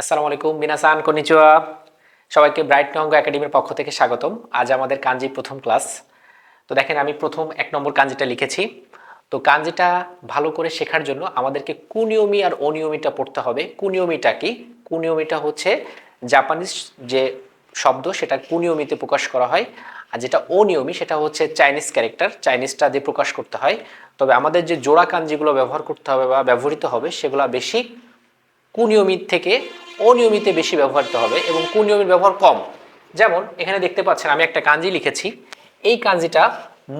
আসসালামু আলাইকুম মিনাসান কনিচুয়া সবাইকে ব্রাইট নঙ্গ একাডেমির পক্ষ থেকে স্বাগতম। আজ আমাদের কাঞ্জি প্রথম ক্লাস। তো দেখেন, আমি প্রথম এক নম্বর কাঞ্জিটা লিখেছি। তো কাঞ্জিটা ভালো করে শেখার জন্য আমাদেরকে কুনিয়মি আর অনিয়মিটা পড়তে হবে। কুনিয়মিটা কি? কুনিয়মিটা হচ্ছে জাপানিজ যে শব্দ, সেটা কুনিয়মিতে প্রকাশ করা হয়। আর যেটা অনিয়মি সেটা হচ্ছে চাইনিজ ক্যারেক্টার। চাইনিজটা দিয়ে প্রকাশ করতে হয়। তবে আমাদের যে জোড়া কাঞ্জিগুলো ব্যবহার করতে হবে বা ব্যবহৃত হবে, সেগুলো বেশি কুনিয়মিত থেকে অনিয়মিতে বেশি ব্যবহৃত হবে এবং কুনিয়মিত ব্যবহার কম। যেমন, এখানে দেখতে পাচ্ছেন, আমি একটা কাঞ্জি লিখেছি। এই কাঞ্জিটা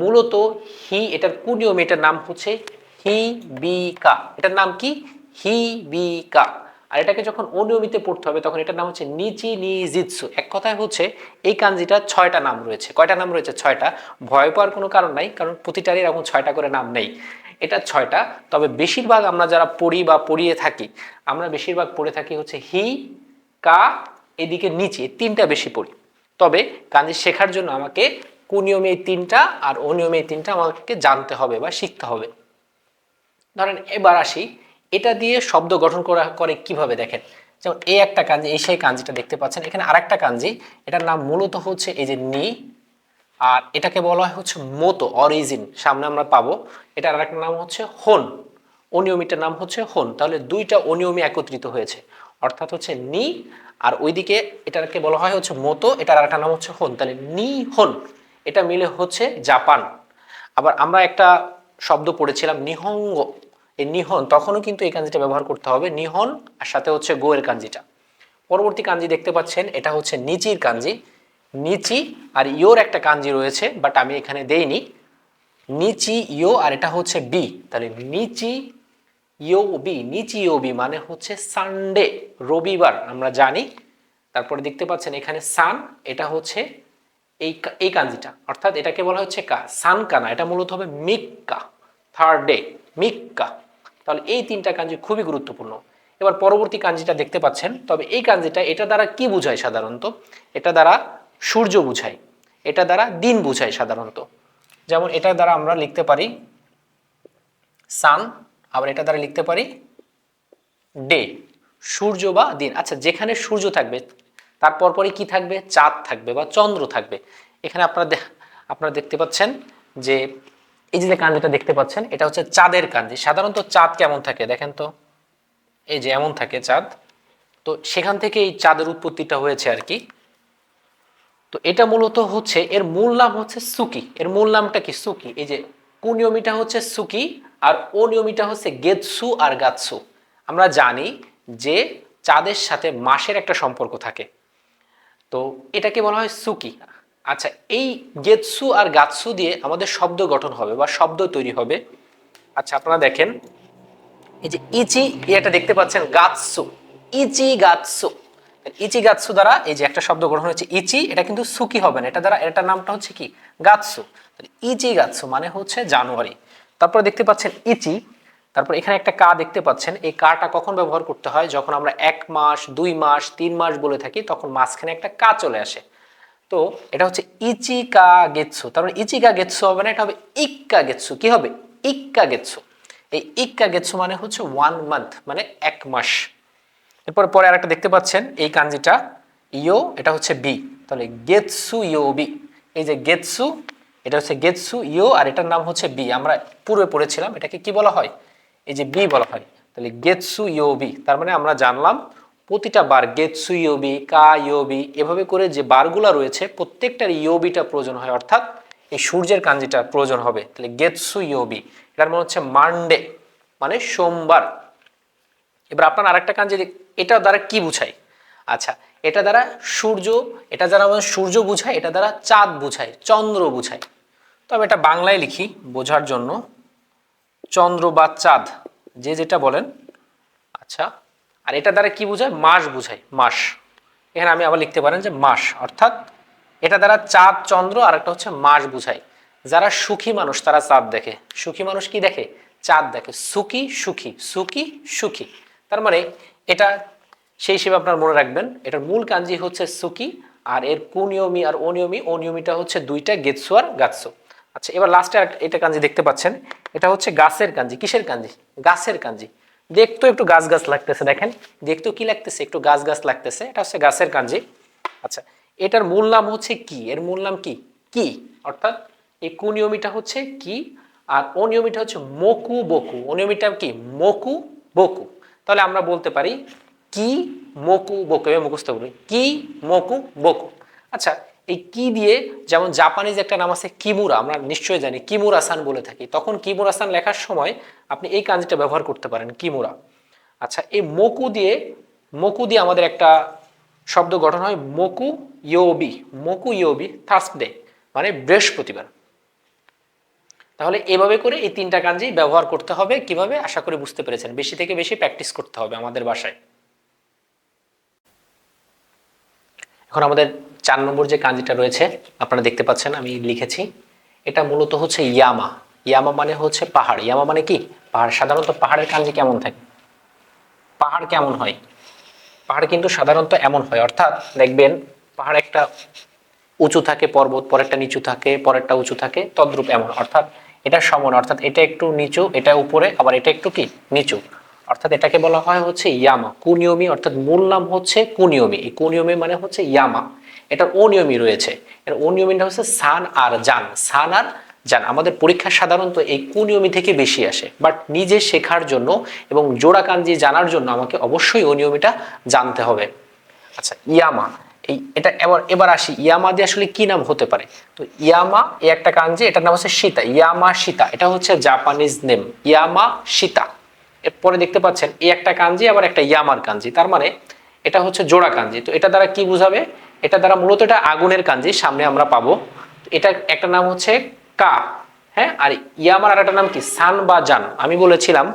মূলত হি, এটার কুনিয়ম, এটার নাম হচ্ছে হি বি কা এটার নাম কি? হি বি কা আর এটাকে যখন অনিয়মিতে পড়তে হবে, তখন এটার নাম হচ্ছে নিচি নি জিৎসু এক কথায় হচ্ছে, এই কাঞ্জিটা ছয়টা নাম রয়েছে। কয়টা নাম রয়েছে? ছয়টা। ভয় পাওয়ার কোনো কারণ নাই, কারণ প্রতিটারই এরকম ছয়টা করে নাম নেই। এটা ছয়টা। তবে বেশিরভাগ আমরা যারা পড়ি বা পড়িয়ে থাকি, আমরা বেশিরভাগ পড়ে থাকি হচ্ছে হি, কা, এদিকে নিচে তিনটা বেশি পড়ি। তবে কাঞ্জি শেখার জন্য আমাকে কুনিয়মে এই তিনটা আর অনিয়মে এই তিনটা আমাকে জানতে হবে বা শিখতে হবে। ধরেন এবার আসি, এটা দিয়ে শব্দ গঠন করা, করে কীভাবে দেখেন? যেমন এই একটা কাঞ্জি, এই সেই কাঞ্জিটা দেখতে পাচ্ছেন। এখানে আরেকটা কাঞ্জি, এটার নাম মূলত হচ্ছে এই যে নি আর এটাকে বলা হয় হচ্ছে মতো অরিজিন সামনে আমরা পাবো। এটার আরেকটা নাম হচ্ছে হন। অনিয়মিটার নাম হচ্ছে হন। তাহলে দুইটা অনিয়মী একত্রিত হয়েছে। অর্থাৎ হচ্ছে নি আর ওইদিকে এটাকে বলা হয় হচ্ছে মতো, এটার আরেকটা নাম হচ্ছে হন। তাহলে নি হন, এটা মিলে হচ্ছে জাপান। আবার আমরা একটা শব্দ পড়েছিলাম, নিহঙ্গ। এই নিহন তখনও কিন্তু এই কাঞ্জিটা ব্যবহার করতে হবে। নিহন আর সাথে হচ্ছে গোয়ের কাঞ্জিটা। পরবর্তী কাঞ্জি দেখতে পাচ্ছেন, এটা হচ্ছে নিচির কাঞ্জি। নিচি আর ইয়োর একটা কাঞ্জি রয়েছে বাট আমি এখানে দেইনি। নিচি ইয়ো আর এটা হচ্ছে বি তাহলে নিচি ইয়ো বি নিচি ইয়ো বি মানে হচ্ছে সানডে রবিবার আমরা জানি। তারপরে দেখতে পাচ্ছেন এখানে সান এটা হচ্ছে এই এই কাঞ্জিটা। অর্থাৎ এটাকে বলা হচ্ছে কা সান কানা এটা মূলত হবে মিক্কা থার্ড ডে মিক্কা। তাহলে এই তিনটা কাঞ্জি খুবই গুরুত্বপূর্ণ। এবার পরবর্তী কাঞ্জিটা দেখতে পাচ্ছেন, তবে এই কাঞ্জিটা এটা দ্বারা কি বোঝায় সাধারণত? এটা দ্বারা সূর্য বুঝায় এটা দ্বারা দিন বুঝায় সাধারণত। যেমন এটা দ্বারা আমরা লিখতে পারি সান আবার এটা দ্বারা লিখতে পারি ডে সূর্য বা দিন। আচ্ছা যেখানে সূর্য থাকবে তারপর পরে কি থাকবে? চাঁদ থাকবে বা চন্দ্র থাকবে। এখানে আপনারা আপনারা দেখতে পাচ্ছেন যে, এই যে কাঞ্জিটা দেখতে পাচ্ছেন, এটা হচ্ছে চাঁদের কাঞ্জি সাধারণত চাঁদ কেমন থাকে দেখেন তো? এই যে এমন থাকে চাঁদ। তো সেখান থেকে এই চাঁদের উৎপত্তিটা হয়েছে আর কি। তো এটা মূলত হচ্ছে, এর মূল নাম হচ্ছে সুকি। এর মূল নামটা কি? সুকি। এই যে কুনিয়মিটা হচ্ছে সুকি আর অনিয়মিটা হচ্ছে গেতসু আর গাতসু আমরা জানি যে চাঁদের সাথে মাসের একটা সম্পর্ক থাকে। তো এটাকে বলা হয় সুকি। আচ্ছা এই গেতসু আর গাতসু দিয়ে আমাদের শব্দ গঠন হবে বা শব্দ তৈরি হবে। আচ্ছা আপনারা দেখেন। এই যে ইচি এটা দেখতে পাচ্ছেন গাতসু ইচি গাতসু ইচি গাতসু দ্বারা, এই যে একটা শব্দ গঠন হচ্ছে ইচি, এটা কিন্তু সুকি হবে না। এটা দ্বারা, এটার নামটা হচ্ছে কি? গাতসু ইচি গাতসু মানে হচ্ছে জানুয়ারি। তারপরে দেখতে পাচ্ছেন ইচি। তারপর এখানে একটা কা দেখতে পাচ্ছেন। এই কাটা কখন ব্যবহার করতে হয়? যখন আমরা এক মাস, দুই মাস, তিন মাস বলে থাকি, তখন মাঝখানে একটা কা চলে আসে। তো এটা হচ্ছে ইচিকা গেতসু তার মানে ইচিকা গেতসু হবে না, এটা হবে ইক্কা গেতসু কি হবে? ইক্কা গেতসু এই ইক্কা গেতসু মানে হচ্ছে ওয়ান মান্থ মানে এক মাস। এরপর পরে আরেকটা দেখতে পাচ্ছেন, এই কাঞ্জিটা ইয়ো এটা হচ্ছে বি। তাহলে গেতসু ইয়ো বি। এই যে গেতসু এটা হচ্ছে গেতসু ইয়ো আর এটার নাম হচ্ছে বি। আমরা পূর্বে পড়েছিলাম, এটাকে কি বলা হয়? এই যে বি বলা হয়। তাহলে গেতসু ইয়ো বি, তার মানে আমরা জানলাম প্রতিটা বার গেতসু ইয়োবি কা ইয়োবি এভাবে করে যে বারগুলা রয়েছে, প্রত্যেকটার ইয়োবিটা প্রয়োজন হয়। অর্থাৎ এই সূর্যের কাঞ্জিটা প্রয়োজন হবে। তাহলে গেতসু ইয়োবি এটার মানে হচ্ছে মানডে মানে সোমবার। এবার আপনার আরেকটা কাঞ্জি দেখ- এটা দ্বারা কি বুঝায়? আচ্ছা এটা দ্বারা সূর্য, এটা দ্বারা আমাদের সূর্য বুঝায়, এটা দ্বারা চাঁদ বুঝায়, চন্দ্র বুঝায়। তো আমি এটা বাংলায় লিখি বোঝার জন্য, চন্দ্র বা চাঁদ, যে যেটা বলেন। আচ্ছা আর এটা দ্বারা কি বোঝায়? মাস বোঝায়, মাস। এখানে আমি আবার লিখতে পারেন যে মাস, অর্থাৎ এটা দ্বারা চাঁদ, চন্দ্র, আর একটা হচ্ছে মাস বোঝায়। যারা সুখী মানুষ, তারা চাঁদ দেখে। সুখী মানুষ কি দেখে? চাঁদ দেখে। সুখী সুখী সুখী সুখী। তার মানে এটা সেই হিসেবে আপনার মনে রাখবেন, এটার মূল কাঞ্জি হচ্ছে সুকি আর এর কুনিয়মি আর অনিয়মি অনিয়মিটা হচ্ছে দুইটা গেতসু আর গাতসু আচ্ছা এবার লাস্টে এটা কাঞ্জি দেখতে পাচ্ছেন, এটা হচ্ছে গাছের কাঞ্জি। কিসের কাঞ্জি? গাছের কাঞ্জি। দেখতেও একটু গাছ গাছ লাগতেছে, দেখেন। দেখতেও কি লাগতেছে? একটু গাছ গাছ লাগতেছে, এটা হচ্ছে গাছের কাঞ্জি। আচ্ছা এটার মূল নাম হচ্ছে কি? এর মূল নাম কি? কি? অর্থাৎ এই কুনিয়মিটা হচ্ছে কি? আর অনিয়মিটা হচ্ছে মকু বকু অনিয়মিটা কি? মকু বকু তাহলে আমরা বলতে পারি কি মকু বকু এভাবে মুখস্থ করি। কি মকু বকু। আচ্ছা এই কি দিয়ে, যেমন জাপানিজ একটা নাম আছে কিমুরা, আমরা নিশ্চয়ই জানি, কিমুরাসান বলে থাকি। তখন কিমুরাসান লেখার সময় আপনি এই কাঞ্জিটা ব্যবহার করতে পারেন, কিমুরা। আচ্ছা এই মকু দিয়ে মকু দিয়ে আমাদের একটা শব্দ গঠন হয়, মকু ইয়োবি মকু ইয়োবি থার্সডে মানে বৃহস্পতিবার। তাহলে এভাবে করে এই তিনটা কাঞ্জি ব্যবহার করতে হবে কীভাবে? আশা করি বুঝতে পেরেছেন। বেশি থেকে বেশি প্র্যাকটিস করতে হবে আমাদের বাসায়। এখন আমাদের চার নম্বর যে কাঞ্জিটা রয়েছে, আপনারা দেখতে পাচ্ছেন, আমি লিখেছি। এটা মূলত হচ্ছে ইয়ামা। ইয়ামা মানে হচ্ছে পাহাড়। ইয়ামা মানে কি? পাহাড়। সাধারণত পাহাড়ের কাঞ্জি কেমন থাকে? পাহাড় কেমন হয়? পাহাড় কিন্তু সাধারণত এমন হয়। অর্থাৎ দেখবেন, পাহাড় একটা উঁচু থাকে, পর্বত, পরেরটা নিচু থাকে, পরেরটা উঁচু থাকে, তদ্রূপ এমন। অর্থাৎ এটা সমান, অর্থাৎ এটা একটু নিচু, এটা উপরে, আবার এটা একটু কি? নিচু। অর্থাৎ এটাকে বলা হয় হচ্ছে ইয়ামা, কুনিয়মি, অর্থাৎ মূল নাম হচ্ছে কুনিয়মি। এই কুনিয়মি মানে হচ্ছে ইয়ামা। এটার অনিয়মি রয়েছে। এর অনিয়মিটা হচ্ছে সান আর জান। সান আর জান। আমাদের পরীক্ষা সাধারণত এই কুনিয়মি থেকে বেশি আসে। বাট নিজে শেখার জন্য এবং জোড়া কাঞ্জি জানার জন্য আমাকে অবশ্যই অনিয়মিটা জানতে হবে। আচ্ছা ইয়ামা। এই এটা এবার এবার আসি। ইয়ামা দিয়ে আসলে কি নাম হতে পারে? তো ইয়ামা, এই একটা কাঞ্জি এটার নাম হচ্ছে সীতা। ইয়ামা সীতা, এটা হচ্ছে জাপানিজ নেম। ইয়ামা সীতা। এরপরে দেখতে পাচ্ছেন, এই একটা কাঞ্জি আবার একটা ইয়ামার কাঞ্জি তার মানে এটা হচ্ছে জোড়া কাঞ্জি তো এটা দ্বারা কি বুঝাবে? এটা দ্বারা মূলত এটা আগুনের কাঞ্জি সামনে আমরা পাবো। এটা একটা নাম হচ্ছে কা হ্যাঁ? আর ইয়ামার আর একটা নাম কি? সান বা জান আমি বলেছিলাম,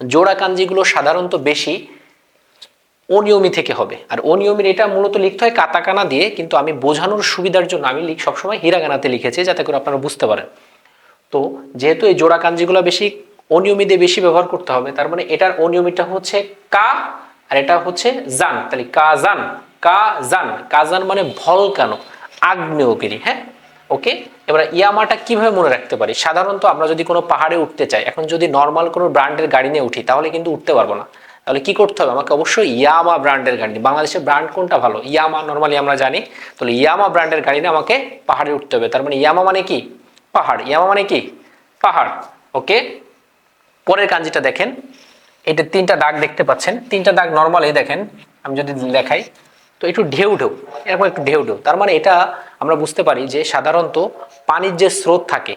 জোড়া কাঞ্জিগুলো সাধারণত বেশি অনিয়মি থেকে হবে। আর অনিয়মের এটা মূলত লিখতে হয় কাতাকানা দিয়ে, কিন্তু আমি বোঝানোর সুবিধার জন্য আমি লিখ সবসময় হিরাগানাতে লিখেছি যাতে করে আপনারা বুঝতে পারেন। তো যেহেতু এই জোড়া কাঞ্জিগুলো বেশি অনিয়মি দিয়ে বেশি ব্যবহার করতে হবে, তার মানে এটার অনিয়মিটা হচ্ছে কা আর এটা হচ্ছে জান। তাহলে কা জান কা জান। কাজান মানে ভল ভলকানো, আগ্নেয়গিরি হ্যাঁ? ওকে? এবার ইয়ামাটা কীভাবে মনে রাখতে পারি? সাধারণত আমরা যদি কোনো পাহাড়ে উঠতে চাই, এখন যদি নর্মাল কোনো ব্র্যান্ডের গাড়ি নিয়ে উঠি, তাহলে কিন্তু উঠতে পারব না। তাহলে কি করতে হবে? আমাকে অবশ্যই ইয়ামা ব্র্যান্ডের গাড়ি নিয়ে বাংলাদেশের ব্র্যান্ড কোনটা ভালো? ইয়ামা নর্মালি আমরা জানি। তাহলে ইয়ামা ব্র্যান্ডের গাড়ি নিয়ে আমাকে পাহাড়ে উঠতে হবে। তার মানে ইয়ামা মানে কি? পাহাড়। ইয়ামা মানে কি? পাহাড়। ওকে? পরের কাঞ্জিটা দেখেন। এটা তিনটা দাগ দেখতে পাচ্ছেন। তিনটা দাগ নর্মালি দেখেন। আমি যদি দেখাই, তো একটু ঢেউ ঢেউ, এরকম একটু ঢেউ ঢেউ। তার মানে এটা আমরা বুঝতে পারি যে সাধারণত পানির যে স্রোত থাকে,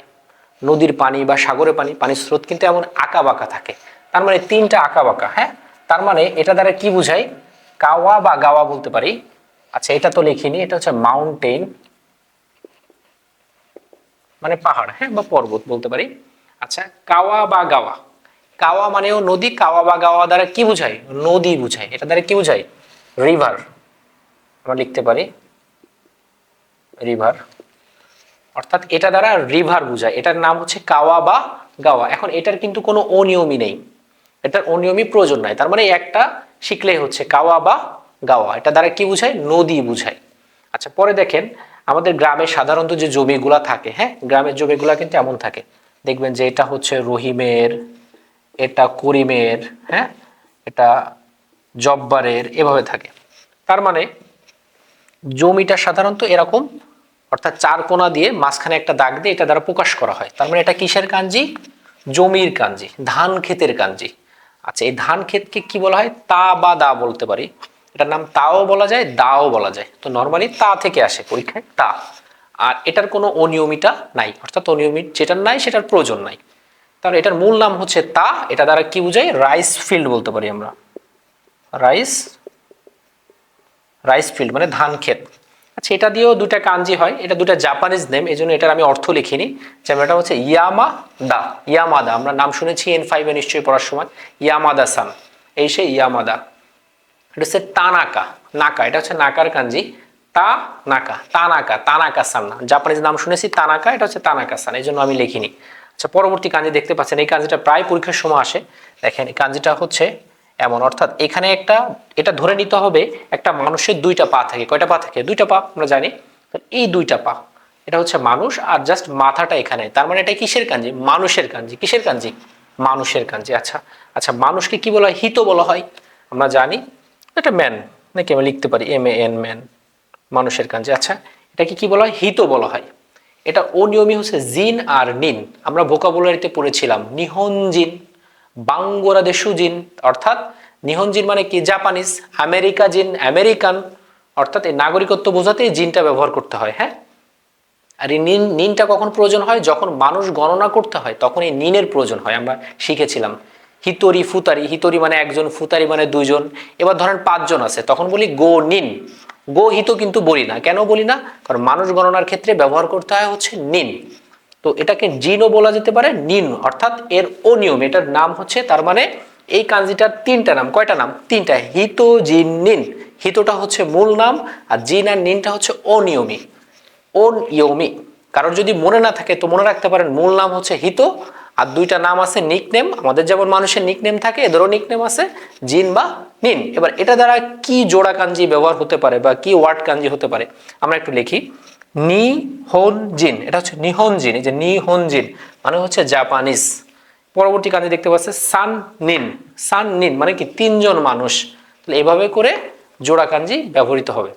নদীর পানি বা সাগরের পানি, পানির স্রোত কিন্তু এমন আঁকা বাঁকা থাকে। তার মানে তিনটা আঁকা বাঁকা হ্যাঁ? তার মানে এটা দ্বারা কি বুঝাই? কাওয়া বা গাওয়া বলতে পারি। আচ্ছা এটা তো লিখিনি, এটা হচ্ছে মাউন্টেন মানে পাহাড় হ্যাঁ বা পর্বত বলতে পারি। আচ্ছা কাওয়া বা গাওয়া। কাওয়া মানেও নদী, কাওয়া বা গাওয়া দ্বারা কি বুঝায় নদী বুঝায় এটা দ্বারা কি বুঝায় রিভার। আমরা লিখতে পারি। রিভার। অর্থাৎ এটা দ্বারা রিভার বুঝায়। এটার নাম হচ্ছে কাওয়া বা গাওয়া। এখন এটার কিন্তু কোনো অনিয়মই নেই। এটার অনিয়মই প্রয়োজন নাই। তার মানে একটা শিখলেই হচ্ছে, কাওয়া বা গাওয়া। এটা দ্বারা কি বুঝায়? নদী বুঝায়। আচ্ছা পরে দেখেন, আমাদের গ্রামে সাধারণত যে জমিগুলা থাকে হ্যাঁ? গ্রামের জমিগুলা কিন্তু এমন থাকে। দেখবেন যে এটা হচ্ছে রহিমের, এটা করিমের হ্যাঁ? এটা জব্বারের, এভাবে থাকে। তার মানে জমিটা সাধারণত এরকম, অর্থাৎ চার কোনা দিয়ে মাঝখানে একটা দাগ দিয়ে এটা দ্বারা প্রকাশ করা হয়। তার মানে এটা কিসের কাঞ্জি? জমির কাঞ্জি, ধান ক্ষেতের কাঞ্জি। আচ্ছা এই ধান ক্ষেতকে কি বলা হয়? তা বা দা বলতে পারি। এটার নাম তাও বলা যায়, দাও বলা যায়। তো নর্মালি তা থেকে আসে পরীক্ষায়, তা। আর এটার কোনো অনিয়মিতা নাই, অর্থাৎ অনিয়মিত যেটার নাই, সেটার প্রয়োজন নাই। তাহলে এটার মূল নাম হচ্ছে তা। এটা দ্বারা কি বোঝায়? রাইস ফিল্ড বলতে পারি আমরা। রাইস রাইস ফিল্ড মানে ধান ক্ষেত। আচ্ছা এটা দিয়েও দুটা কাঞ্জি হয়, এটা দুটা জাপানিজ নেম এই জন্য এটার আমি অর্থ লিখিনি। যেমন এটা হচ্ছে ইয়ামা দা ইয়ামাদা আমরা নাম শুনেছি এন ফাইভে নিশ্চয়ই পড়ার সময়। ইয়ামাদা সান এই সে ইয়ামাদা এটা হচ্ছে তানাকা নাকা এটা হচ্ছে নাকার কাঞ্জি তা নাকা তানাকা তানাকা সান না জাপানিজ নাম শুনেছি তানাকা এটা হচ্ছে তানাকা সান এই জন্য আমি লিখিনি। আচ্ছা পরবর্তী কাঞ্জি দেখতে পাচ্ছেন, এই কাঞ্জিটা প্রায় পরীক্ষার সময় আসে। দেখেন, এই কাঞ্জিটা হচ্ছে এমন। অর্থাৎ এখানে একটা, এটা ধরে নিতে হবে একটা মানুষের দুইটা পা থাকে। কয়টা পা থাকে? দুইটা পা, আমরা জানি। এই দুইটা পা, এটা হচ্ছে মানুষ আর জাস্ট মাথাটা এখানে। তার মানে এটা কিসের কাঞ্জি? মানুষের কাঞ্জি। কিসের কাঞ্জি? মানুষের কাঞ্জি। আচ্ছা আচ্ছা মানুষকে কি বলা হয়? হিত বলা হয়। আমরা জানি, এটা ম্যান নাকি আমি লিখতে পারি? এম এ এন ম্যান মানুষের কাঞ্জি। আচ্ছা এটাকে কি বলা হয়? হিত বলা হয়। এটা অনিয়মী হচ্ছে জিন আর নিন। আমরা ভোকাবুলারিতে পড়েছিলাম নিহনজিন বাঙ্গলাদেশু জিন অর্থাৎ নিহনজিন মানে কি? জাপানিজ আমেরিকা জিন আমেরিকান অর্থাৎ এই নাগরিকত্ব বোঝাতে এই জিনটা ব্যবহার করতে হয় হ্যাঁ? আর এই নিন, নিনটা কখন প্রয়োজন হয়? যখন মানুষ গণনা করতে হয়, তখন এই নিনের প্রয়োজন হয়। আমরা শিখেছিলাম। হিতরি, ফুতারি। হিতরি মানে একজন, ফুতারি মানে দুইজন। এবার ধরেন পাঁচজন আছে, তখন বলি গো নিন। গো হিত কিন্তু বলি না। কেন বলি না? কারণ মানুষ গণনার ক্ষেত্রে ব্যবহার করতে হয় হচ্ছে নিন। তো এটাকে জিনও বলা যেতে পারে, নিন, অর্থাৎ এর অনিয়ম, এটার নাম হচ্ছে তার মানে এই কাঞ্জিটার তিনটা নাম, কয়টা নাম? তিনটা, হিত, জিন, নিন। হিতটা হচ্ছে মূল নাম আর জিন আর নিনটা হচ্ছে অনিয়মী। অনিয়মী। কারণ যদি মনে না থাকে তো মনে রাখতে পারেন মূল নাম হচ্ছে হিত আর দুইটা নাম আছে নিকনেম আমাদের যেমন মানুষের নিকনেম থাকে, এদেরও নিকনেম আছে, জিন বা নিন। এবার এটা দ্বারা কি জোড়া কাঞ্জি ব্যবহার হতে পারে বা কি ওয়ার্ড কাঞ্জি হতে পারে, আমরা একটু লিখি। নি হন জিন এটা হচ্ছে নিহন জিন এই যে নি হন জিন মানে হচ্ছে জাপানিজ। পরবর্তী কাজে দেখতে পাচ্ছে সান নিন সান নিন মানে কি, তিনজন মানুষ। এভাবে করে জোড়া কাঞ্জি ব্যবহৃত হবে।